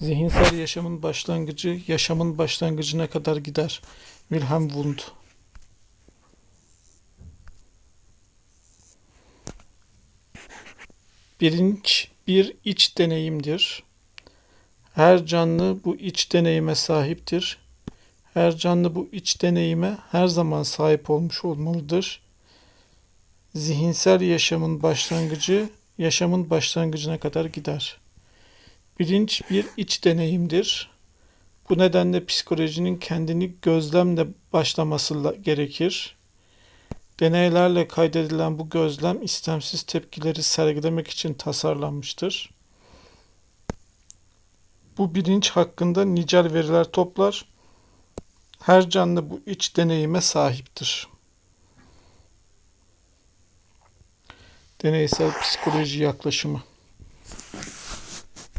Zihinsel yaşamın başlangıcı, yaşamın başlangıcına kadar gider. Wilhelm Wundt Bilinç bir iç deneyimdir. Her canlı bu iç deneyime sahiptir. Her canlı bu iç deneyime her zaman sahip olmuş olmalıdır. Zihinsel yaşamın başlangıcı, yaşamın başlangıcına kadar gider. Bilinç bir iç deneyimdir. Bu nedenle psikolojinin kendini gözlemle başlaması la- gerekir. Deneylerle kaydedilen bu gözlem istemsiz tepkileri sergilemek için tasarlanmıştır. Bu bilinç hakkında nicel veriler toplar. Her canlı bu iç deneyime sahiptir. Deneysel psikoloji yaklaşımı